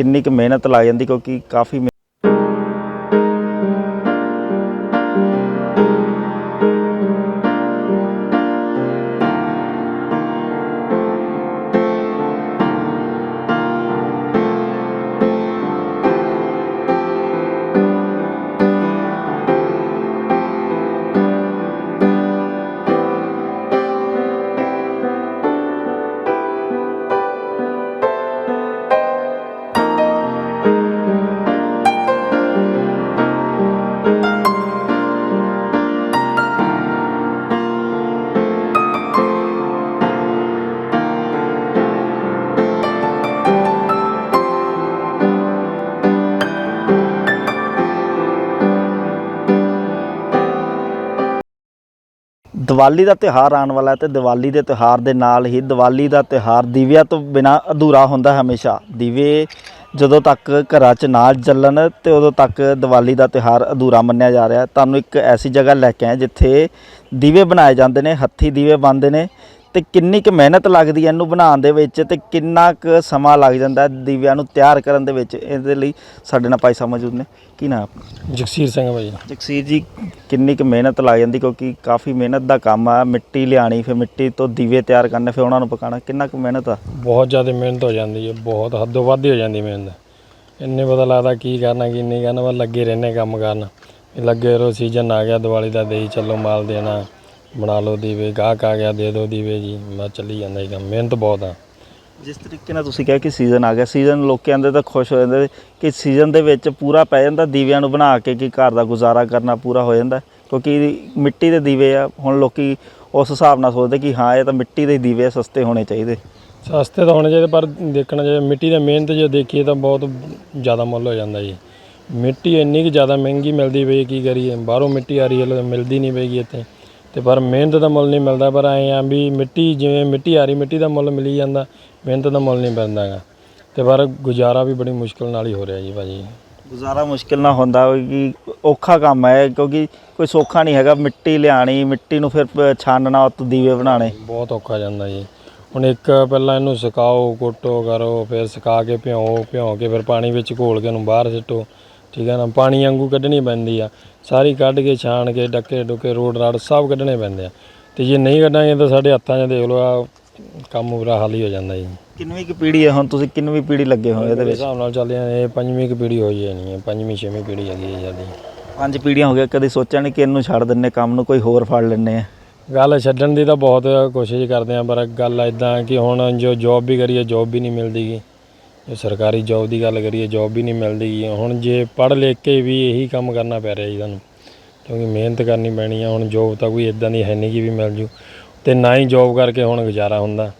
ਕਿੰਨੀ ਕੁ ਮਿਹਨਤ ਲੱਗ ਜਾਂਦੀ ਕਿਉਂਕਿ ਕਾਫੀ ਦੀਵਾਲੀ ਦਾ ਤਿਉਹਾਰ ਆਉਣ ਵਾਲਾ ਹੈ ਤੇ ਦੀਵਾਲੀ ਦੇ ਤਿਉਹਾਰ ਦੇ ਨਾਲ ਹੀ ਦੀਵਾਲੀ ਦਾ ਤਿਉਹਾਰ ਦੀਵਿਆਂ ਤੋਂ ਬਿਨਾ ਅਧੂਰਾ ਹੁੰਦਾ ਹੈ ਹਮੇਸ਼ਾ। ਦੀਵੇ ਜਦੋਂ ਤੱਕ ਘਰਾਂ 'ਚ ਨਾ ਜਲਣ ਤੇ ਉਦੋਂ ਤੱਕ ਦੀਵਾਲੀ ਦਾ ਤਿਉਹਾਰ ਅਧੂਰਾ ਮੰਨਿਆ ਜਾ ਰਿਹਾ ਤੁਹਾਨੂੰ ਇੱਕ ਐਸੀ ਜਗ੍ਹਾ ਲੈ ਕੇ ਆਏ ਜਿੱਥੇ ਦੀਵੇ ਬਣਾਏ ਜਾਂਦੇ ਨੇ, ਹੱਥੀ ਦੀਵੇ ਬਣਦੇ ਨੇ ਤੇ ਕਿੰਨੀ ਕੁ ਮਿਹਨਤ ਲੱਗਦੀ ਹੈ ਇਹਨੂੰ ਬਣਾਉਣ ਦੇ ਵਿੱਚ ਤੇ ਕਿੰਨਾ ਕੁ ਸਮਾਂ ਲੱਗ ਜਾਂਦਾ ਹੈ ਦੀਵਿਆਂ ਨੂੰ ਤਿਆਰ ਕਰਨ ਦੇ ਵਿੱਚ? ਇਹਦੇ ਲਈ ਸਾਡੇ ਨਾਲ ਭਾਈ ਸਾਹਿਬ ਮੌਜੂਦ ਨੇ। ਕੀ ਨਾਮ ਆਪਣਾ? ਜਗਸੀਰ ਸਿੰਘ ਭਾਈ ਜਗਸੀਰ ਜੀ ਕਿੰਨੀ ਕੁ ਮਿਹਨਤ ਲੱਗ ਜਾਂਦੀ ਕਿਉਂਕਿ ਕਾਫੀ ਮਿਹਨਤ ਦਾ ਕੰਮ ਆ ਮਿੱਟੀ ਲਿਆਣੀ ਫਿਰ ਮਿੱਟੀ ਤੋਂ ਦੀਵੇ ਤਿਆਰ ਕਰਨੇ ਫਿਰ ਉਹਨਾਂ ਨੂੰ ਪਕਾਉਣਾ ਕਿੰਨਾ ਕੁ ਮਿਹਨਤ ਆ? ਬਹੁਤ ਜ਼ਿਆਦਾ ਮਿਹਨਤ ਹੋ ਜਾਂਦੀ ਹੈ ਬਹੁਤ ਹੱਦੋਂ ਵੱਧ ਹੀ ਜਾਂਦੀ ਮਿਹਨਤ। ਇੰਨੇ ਪਤਾ ਲੱਗਦਾ ਕੀ ਕਰਨਾ ਕੀ ਨਹੀਂ ਕਰਨਾ ਬਸ ਲੱਗੇ ਰਹਿੰਦੇ ਕੰਮ ਕਰਨ। ਲੱਗੇ ਰਹੋ ਸੀਜ਼ਨ ਆ ਗਿਆ ਦੀਵਾਲੀ ਦਾ ਦੇਈ ਚੱਲੋ ਮਾਲ ਦੇਣਾ। ਬਣਾ ਲਓ ਦੀਵੇ ਗਾਹਕ ਆ ਗਿਆ ਦੇ ਦਿਓ ਦੀਵੇ ਜੀ। ਮੈਂ ਚੱਲੀ ਜਾਂਦਾ ਹੀ ਕੰਮ ਮਿਹਨਤ ਬਹੁਤ ਆ। ਜਿਸ ਤਰੀਕੇ ਨਾਲ ਤੁਸੀਂ ਕਿਹਾ ਕਿ ਸੀਜ਼ਨ ਆ ਗਿਆ ਸੀਜ਼ਨ ਲੋਕੀ ਆਂਦੇ ਤਾਂ ਖੁਸ਼ ਹੋ ਜਾਂਦੇ ਕਿ ਸੀਜ਼ਨ ਦੇ ਵਿੱਚ ਪੂਰਾ ਪੈ ਜਾਂਦਾ ਦੀਵਿਆਂ ਨੂੰ ਬਣਾ ਕੇ ਕਿ ਘਰ ਦਾ ਗੁਜ਼ਾਰਾ ਕਰਨਾ ਪੂਰਾ ਹੋ ਜਾਂਦਾ। ਕਿਉਂਕਿ ਮਿੱਟੀ ਦੇ ਦੀਵੇ ਆ ਹੁਣ ਲੋਕੀ ਉਸ ਹਿਸਾਬ ਨਾਲ ਸੋਚਦੇ ਕਿ ਹਾਂ ਇਹ ਤਾਂ ਮਿੱਟੀ ਦੇ ਦੀਵੇ ਆ, ਸਸਤੇ ਹੋਣੇ ਚਾਹੀਦੇ। ਸਸਤੇ ਤਾਂ ਹੋਣੇ ਚਾਹੀਦੇ ਪਰ ਦੇਖਣਾ ਚਾਹੀਦਾ ਮਿੱਟੀ ਦੀ ਮਿਹਨਤ ਜੇ ਦੇਖੀਏ ਤਾਂ ਬਹੁਤ ਜ਼ਿਆਦਾ ਮੁੱਲ ਹੋ ਜਾਂਦਾ ਜੀ। ਮਿੱਟੀ ਇੰਨੀ ਕਿ ਜ਼ਿਆਦਾ ਮਹਿੰਗੀ ਮਿਲਦੀ ਪਈ ਹੈ, ਕੀ ਕਰੀਏ? ਬਾਹਰੋਂ ਮਿੱਟੀ ਆ ਰਹੀ ਹੈ ਮਿਲਦੀ ਨਹੀਂ ਪਈਗੀ ਇੱਥੇ। ਤੇ ਪਰ ਮਿਹਨਤ ਦਾ ਮੁੱਲ ਨਹੀਂ ਮਿਲਦਾ ਪਰ ਐਂ ਆ ਵੀ ਮਿੱਟੀ ਜਿਵੇਂ ਮਿੱਟੀ ਆ ਰਹੀ ਮਿੱਟੀ ਦਾ ਮੁੱਲ ਮਿਲੀ ਜਾਂਦਾ ਮਿਹਨਤ ਦਾ ਮੁੱਲ ਨਹੀਂ ਮਿਲਦਾ ਗਾ ਤੇ ਪਰ ਗੁਜ਼ਾਰਾ ਵੀ ਬੜੀ ਮੁਸ਼ਕਲ ਨਾਲ ਹੀ ਹੋ ਰਿਹਾ ਜੀ ਭਾਜੀ। ਗੁਜ਼ਾਰਾ ਮੁਸ਼ਕਿਲ ਨਾ ਹੁੰਦਾ ਕਿ ਔਖਾ ਕੰਮ ਹੈ ਕਿਉਂਕਿ ਕੋਈ ਸੌਖਾ ਨਹੀਂ ਹੈਗਾ ਮਿੱਟੀ ਲਿਆਣੀ ਮਿੱਟੀ ਨੂੰ ਫਿਰ ਛਾਨਣਾ ਉਹ ਤੋਂ ਦੀਵੇ ਬਣਾਉਣੇ। ਬਹੁਤ ਔਖਾ ਜਾਂਦਾ ਜੀ। ਹੁਣ ਇੱਕ ਪਹਿਲਾਂ ਇਹਨੂੰ ਸੁਕਾਓ ਕੁੱਟੋ ਕਰੋ ਫਿਰ ਸੁਕਾ ਕੇ ਭਿਓ ਭਿਓ ਕੇ ਫਿਰ ਪਾਣੀ ਵਿੱਚ ਘੋਲ ਕੇ ਉਹਨੂੰ ਬਾਹਰ ਸਿੱਟੋ। ਠੀਕ ਹੈ ਨਾ ਪਾਣੀ ਵਾਂਗੂ ਕੱਢਣੀ ਪੈਂਦੀ ਆ। ਸਾਰੀ ਕੱਢ ਕੇ ਛਾਣ ਕੇ ਡੱਕੇ ਡੁੱਕੇ ਰੋਡ ਰਾਡ ਸਭ ਕੱਢਣੇ ਪੈਂਦੇ ਆ। ਤੇ ਜੇ ਨਹੀਂ ਕੱਢਾਂਗੇ ਤਾਂ ਸਾਡੇ ਹੱਥਾਂ 'ਚ ਦੇਖ ਲਓ ਆ ਕੰਮ ਬੁਰਾ ਹਾਲ ਹੀ ਹੋ ਜਾਂਦਾ ਜੀ। ਕਿੰਨਵੀਂ ਕੁ ਪੀੜ੍ਹੀ ਹੈ ਹੁਣ? ਤੁਸੀਂ ਕਿੰਨਵੀਂ ਪੀੜ੍ਹੀ ਲੱਗੇ ਹੋਏ ਇਹਦੇ ਮੇਰੇ ਵਿੱਚ? ਹਿਸਾਬ ਨਾਲ ਚੱਲਦੇ ਆ ਇਹ ਪੰਜਵੀਂ ਕੁ ਪੀੜ੍ਹੀ ਹੋਈ ਜਾਣੀ ਹੈ ਪੰਜਵੀਂ ਛੇਵੀਂ ਪੀੜ੍ਹੀ ਹੈਗੀ ਹੈ ਜਲਦੀ ਪੰਜ ਪੀੜ੍ਹੀਆਂ ਹੋ ਗਿਆ ਕਦੇ ਸੋਚਿਆ ਨਹੀਂ ਕਿ ਇਹਨੂੰ ਛੱਡ ਦਿੰਨੇ ਕੰਮ ਨੂੰ ਕੋਈ ਹੋਰ ਫੜ ਲੈਣੇ ਆ? ਗੱਲ ਛੱਡਣ ਦੀ ਤਾਂ ਬਹੁਤ ਕੋਸ਼ਿਸ਼ ਕਰਦੇ ਆ ਪਰ ਗੱਲ ਇਦਾਂ ਕਿ ਹੁਣ ਜੋ ਜੌਬ ਵੀ ਕਰੀਏ ਜੌਬ ਵੀ ਨਹੀਂ ਮਿਲਦੀਗੀ ਜੇ ਸਰਕਾਰੀ ਜੌਬ ਦੀ ਗੱਲ ਕਰੀਏ ਜੌਬ ਵੀ ਨਹੀਂ ਮਿਲਦੀ ਹੁਣ ਜੇ ਪੜ੍ਹ ਲਿਖ ਕੇ ਵੀ ਇਹੀ ਕੰਮ ਕਰਨਾ ਪੈ ਰਿਹਾ ਜੀ ਤੁਹਾਨੂੰ ਕਿਉਂਕਿ ਮਿਹਨਤ ਕਰਨੀ ਪੈਣੀ ਆ ਹੁਣ ਜੌਬ ਤਾਂ ਕੋਈ ਇਦਾਂ ਦੀ ਹੈ ਨਹੀਂ ਕਿ ਵੀ ਮਿਲ ਜੂ। ਤੇ ਨਾ ਹੀ ਜੌਬ ਕਰਕੇ ਹੁਣ ਗੁਜ਼ਾਰਾ ਹੁੰਦਾ।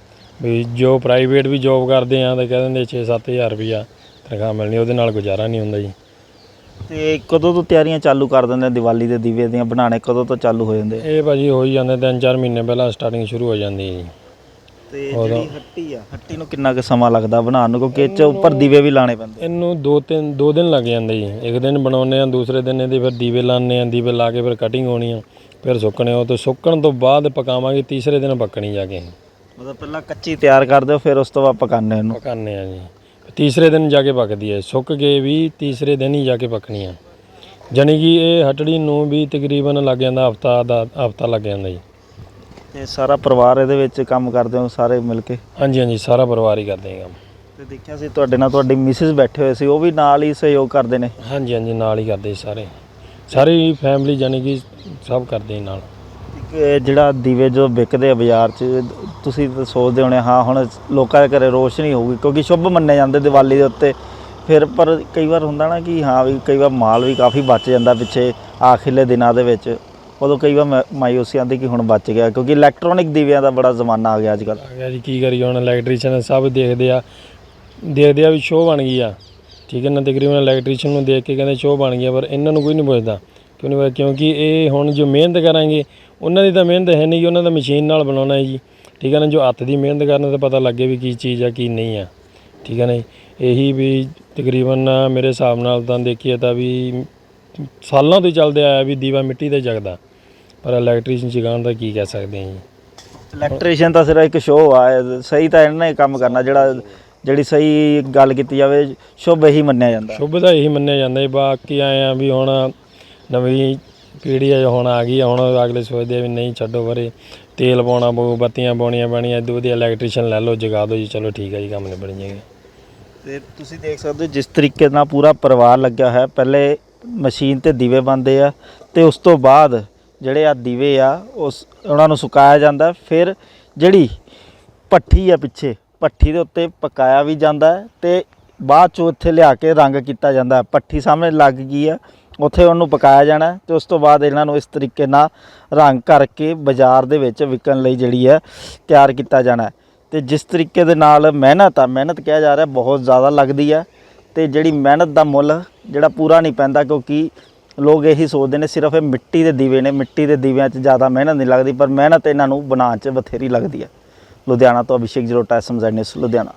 ਵੀ ਜੋ ਪ੍ਰਾਈਵੇਟ ਵੀ ਜੌਬ ਕਰਦੇ ਆ ਤਾਂ ਕਹਿ ਦਿੰਦੇ 6-7000 ਰੁਪਈਆ ਤਨਖਾਹ ਮਿਲਣੀ ਉਹਦੇ ਨਾਲ ਗੁਜ਼ਾਰਾ ਨਹੀਂ ਹੁੰਦਾ ਜੀ। ਤੇ ਕਦੋਂ ਤੋਂ ਤਿਆਰੀਆਂ ਚਾਲੂ ਕਰ ਦਿੰਦੇ ਆ ਦੀਵਾਲੀ ਦੇ ਦੀਵੇ ਦੀਆਂ ਬਣਾਉਣੇ? ਕਦੋਂ ਤੋਂ ਚਾਲੂ ਹੋ ਜਾਂਦੇ ਆ? ਇਹ ਭਾਜੀ ਹੋ ਹੀ ਜਾਂਦੇ ਤਿੰਨ ਚਾਰ ਮਹੀਨੇ ਪਹਿਲਾਂ ਸਟਾਰਟਿੰਗ ਸ਼ੁਰੂ ਹੋ ਜਾਂਦੀ ਹੈ ਜੀ। ਤੇ ਜਿਹੜੀ ਹੱਟੀ ਆ ਹੱਟੀ ਨੂੰ ਕਿੰਨਾ ਕੁ ਸਮਾਂ ਲੱਗਦਾ ਬਣਾਉਣ ਨੂੰ? ਕਿਉਂਕਿ ਇਹ ਚ ਉੱਪਰ ਦੀਵੇ ਵੀ ਲਾਣੇ ਪੈਂਦੇ। ਇਹਨੂੰ ਦੋ ਤਿੰਨ ਦੋ ਦਿਨ ਲੱਗ ਜਾਂਦੇ ਜੀ। ਇੱਕ ਦਿਨ ਬਣਾਉਂਦੇ ਆ ਦੂਸਰੇ ਦਿਨ ਇਹਦੇ ਫਿਰ ਦੀਵੇ ਲਾਉਂਦੇ ਆ ਦੀਵੇ ਲਾ ਕੇ ਫਿਰ ਕਟਿੰਗ ਹੋਣੀ ਆ ਫਿਰ ਸੁੱਕਣੇ ਉਹ ਤੇ ਸੁੱਕਣ ਤੋਂ ਬਾਅਦ ਪਕਾਵਾਂਗੇ ਤੀਸਰੇ ਦਿਨ ਪੱਕਣੀ ਜਾ ਕੇ। ਮਤਲਬ ਪਹਿਲਾਂ ਕੱਚੀ ਤਿਆਰ ਕਰਦੇ ਹੋ ਫਿਰ ਉਸ ਤੋਂ ਬਾਅਦ ਪਕਾਉਂਦੇ ਇਹਨੂੰ। ਪਕਾਉਂਦੇ ਆ ਜੀ। ਤੀਸਰੇ ਦਿਨ ਜਾ ਕੇ ਪੱਕਦੀ ਹੈ। ਸੁੱਕ ਕੇ ਵੀ ਤੀਸਰੇ ਦਿਨ ਹੀ ਜਾ ਕੇ ਪੱਕਣੀ ਆ। ਜਾਣੀ ਕਿ ਇਹ ਹਟੜੀ ਨੂੰ ਵੀ ਤਕਰੀਬਨ ਲੱਗ ਜਾਂਦਾ ਹਫਤਾ ਦਾ ਹਫਤਾ ਲੱਗ ਜਾਂਦਾ ਜੀ। ਤੇ ਸਾਰਾ ਪਰਿਵਾਰ ਇਹਦੇ ਵਿੱਚ ਕੰਮ ਕਰਦੇ ਹੋ ਸਾਰੇ ਮਿਲ ਕੇ? ਹਾਂਜੀ ਹਾਂਜੀ ਸਾਰਾ ਪਰਿਵਾਰ ਹੀ ਕਰਦੇ ਆ ਕੰਮ। ਤੇ ਦੇਖਿਆ ਸੀ ਤੁਹਾਡੇ ਨਾਲ ਤੁਹਾਡੀ ਮਿਸਿਸ ਬੈਠੇ ਹੋਏ ਸੀ ਉਹ ਵੀ ਨਾਲ ਹੀ ਸਹਿਯੋਗ ਕਰਦੇ ਨੇ? ਹਾਂਜੀ ਹਾਂਜੀ ਨਾਲ ਹੀ ਕਰਦੇ ਸਾਰੇ। ਸਾਰੀ ਫੈਮਿਲੀ ਜਾਣੀ ਕਿ ਸਭ ਕਰਦੇ ਨਾਲ। ਇੱਕ ਜਿਹੜਾ ਦੀਵੇ ਜੋ ਵਿਕਦੇ ਆ ਬਾਜ਼ਾਰ 'ਚ ਤੁਸੀਂ ਤਾਂ ਸੋਚਦੇ ਹੋਣੇ ਹਾਂ ਹੁਣ ਲੋਕਾਂ ਦੇ ਘਰੇ ਰੋਸ਼ਨੀ ਹੋਊਗੀ ਕਿਉਂਕਿ ਸ਼ੁਭ ਮੰਨੇ ਜਾਂਦੇ ਦੀਵਾਲੀ ਦੇ ਉੱਤੇ। ਫਿਰ ਪਰ ਕਈ ਵਾਰ ਹੁੰਦਾ ਨਾ ਕਿ ਹਾਂ ਵੀ ਕਈ ਵਾਰ ਮਾਲ ਵੀ ਕਾਫੀ ਬਚ ਜਾਂਦਾ ਪਿੱਛੇ ਆਖਿਰਲੇ ਦਿਨਾਂ ਦੇ ਵਿੱਚ। ਉਦੋਂ ਕਈ ਵਾਰ ਮ- ਮਾਯੂਸੀ ਆਉਂਦੀ ਕਿ ਹੁਣ ਬਚ ਗਿਆ ਕਿਉਂਕਿ ਇਲੈਕਟ੍ਰੋਨਿਕ ਦੀਵਿਆਂ ਦਾ ਬੜਾ ਜ਼ਮਾਨਾ ਆ ਗਿਆ ਅੱਜ ਕੱਲ੍ਹ ਆ ਗਿਆ ਜੀ ਕੀ ਕਰੀਏ ਹੁਣ ਇਲੈਕਟ੍ਰੀਸ਼ੀਅਨ ਸਭ ਦੇਖਦੇ ਆ ਦੇਖਦੇ ਆ ਵੀ ਸ਼ੋਅ ਬਣ ਗਈ ਆ। ਠੀਕ ਹੈ ਨਾ ਤਕਰੀਬਨ ਇਲੈਕਟ੍ਰੀਸ਼ੀਅਨ ਨੂੰ ਦੇਖ ਕੇ ਕਹਿੰਦੇ ਸ਼ੋਅ ਬਣ ਗਈ ਆ ਪਰ ਇਹਨਾਂ ਨੂੰ ਕੋਈ ਨਹੀਂ ਪੁੱਛਦਾ। ਕਿਉਂ ਨਹੀਂ ਪੁੱਛਦਾ? ਕਿਉਂਕਿ ਇਹ ਹੁਣ ਜੋ ਮਿਹਨਤ ਕਰਾਂਗੇ ਉਹਨਾਂ ਦੀ ਤਾਂ ਮਿਹਨਤ ਹੈ ਨਹੀਂ ਗੀ, ਉਹਨਾਂ ਦਾ ਮਸ਼ੀਨ ਨਾਲ ਬਣਾਉਣਾ ਹੈ ਜੀ। ਠੀਕ ਹੈ ਨਾ ਜੋ ਹੱਥ ਦੀ ਮਿਹਨਤ ਕਰਨ ਤਾਂ ਪਤਾ ਲੱਗੇ ਵੀ ਕੀ ਚੀਜ਼ ਆ ਕੀ ਨਹੀਂ ਆ। ਠੀਕ ਹੈ ਨਾ ਜੀ? ਇਹੀ ਵੀ ਤਕਰੀਬਨ ਮੇਰੇ ਹਿਸਾਬ ਨਾਲ ਤਾਂ ਦੇਖੀਏ ਤਾਂ ਵੀ ਸਾਲਾਂ ਤੋਂ ਹੀ ਚੱਲਦੇ ਆਇਆ ਵੀ ਦੀਵਾ ਮਿੱਟੀ ਤੇ ਜਗਦਾ। ਪਰ ਇਲੈਕਟ੍ਰੀਸ਼ੀਅਨ ਜਗਾਉਣ ਦਾ ਕੀ ਕਹਿ ਸਕਦੇ ਹਾਂ ਜੀ? ਇਲੈਕਟ੍ਰੀਸ਼ੀਅਨ ਤਾਂ ਸਿਰਫ ਇੱਕ ਸ਼ੋਅ ਆ ਇਹ ਸਹੀ ਤਾਂ ਇਹਨਾਂ ਨੇ ਕੰਮ ਕਰਨਾ ਜਿਹੜਾ ਜਿਹੜੀ ਸਹੀ ਗੱਲ ਕੀਤੀ ਜਾਵੇ ਸ਼ੁਭ ਹੀ ਮੰਨਿਆ ਜਾਂਦਾ। ਸ਼ੁਭ ਦਾ ਇਹੀ ਮੰਨਿਆ ਜਾਂਦਾ ਜੀ ਬਾਕੀ ਆਏ ਆ ਵੀ ਹੁਣ ਨਵੀਂ ਪੀੜ੍ਹੀ ਆ ਹੁਣ ਆ ਗਈ ਆ ਹੁਣ ਅਗਲੇ ਸੋਚਦੇ ਆ ਵੀ ਨਹੀਂ ਛੱਡੋ ਪਰੇ ਤੇਲ ਪਾਉਣਾ ਪਊ ਬੱਤੀਆਂ ਪਾਉਣੀਆਂ ਪੈਣੀਆਂ ਇਦੋਂ ਵਧੀਆ ਇਲੈਕਟ੍ਰੀਸ਼ੀਅਨ ਲੈ ਲਓ ਜਗਾ ਦਿਓ ਜੀ ਚਲੋ ਠੀਕ ਹੈ ਜੀ ਕੰਮ ਨਿਬੜ ਜਾਏਗਾ। ਤੇ ਤੁਸੀਂ ਦੇਖ ਸਕਦੇ ਹੋ ਜਿਸ ਤਰੀਕੇ ਨਾਲ ਪੂਰਾ ਪਰਿਵਾਰ ਲੱਗਿਆ ਹੈ ਪਹਿਲੇ ਮਸ਼ੀਨ ਤੇ ਦੀਵੇ ਬੰਦੇ ਆ ਤੇ ਉਸ ਤੋਂ ਬਾਅਦ ਜਿਹੜੇ ਆ ਦੀਵੇ ਆ, ਉਸ ਉਹਨਾਂ ਨੂੰ ਸੁਕਾਇਆ ਜਾਂਦਾ ਫਿਰ ਜਿਹੜੀ ਪੱਠੀ ਆ ਪਿੱਛੇ, ਪੱਠੀ ਦੇ ਉੱਤੇ ਪਕਾਇਆ ਵੀ ਜਾਂਦਾ ਹੈ ਤੇ ਬਾਅਦ ਚੋਂ ਇੱਥੇ ਲਿਆ ਕੇ ਰੰਗ ਕੀਤਾ ਜਾਂਦਾ ਹੈ। ਪੱਠੀ ਸਾਹਮਣੇ ਲੱਗ ਗਈ ਆ ਉੱਥੇ ਉਹਨੂੰ ਪਕਾਇਆ ਜਾਣਾ ਹੈ ਤੇ ਉਸ ਤੋਂ ਬਾਅਦ ਇਹਨਾਂ ਨੂੰ ਇਸ ਤਰੀਕੇ ਨਾਲ ਰੰਗ ਕਰਕੇ ਬਾਜ਼ਾਰ ਦੇ ਵਿੱਚ ਵਿਕਣ ਲਈ ਜਿਹੜੀ ਹੈ ਤਿਆਰ ਕੀਤਾ ਜਾਣਾ ਹੈ ਤੇ ਜਿਸ ਤਰੀਕੇ ਦੇ ਨਾਲ ਮਿਹਨਤ ਆ, ਮਿਹਨਤ ਕਿਹਾ ਜਾ ਰਿਹਾ, ਬਹੁਤ ਜ਼ਿਆਦਾ ਲੱਗਦੀ ਹੈ ਤੇ ਜਿਹੜੀ ਮਿਹਨਤ ਦਾ ਮੁੱਲ ਜਿਹੜਾ ਪੂਰਾ ਨਹੀਂ ਪੈਂਦਾ ਕਿਉਂਕਿ ਲੋਕ ਇਹੀ ਸੋਚਦੇ ਨੇ, ਸਿਰਫ ਇਹ ਮਿੱਟੀ ਦੇ ਦੀਵੇ ਨੇ, ਮਿੱਟੀ ਦੇ ਦੀਵਿਆਂ 'ਚ ਜ਼ਿਆਦਾ ਮਿਹਨਤ ਨਹੀਂ ਲੱਗਦੀ, ਪਰ ਮਿਹਨਤ ਇਹਨਾਂ ਨੂੰ ਬਣਾਉਣ 'ਚ ਬਥੇਰੀ ਲੱਗਦੀ ਹੈ। ਲੁਧਿਆਣਾ ਤੋਂ ਅਭਿਸ਼ੇਕ ਜਲੋਟਾ ਐਸਐਮਜ਼ੈਡ ਨਿਊਜ਼, ਲੁਧਿਆਣਾ।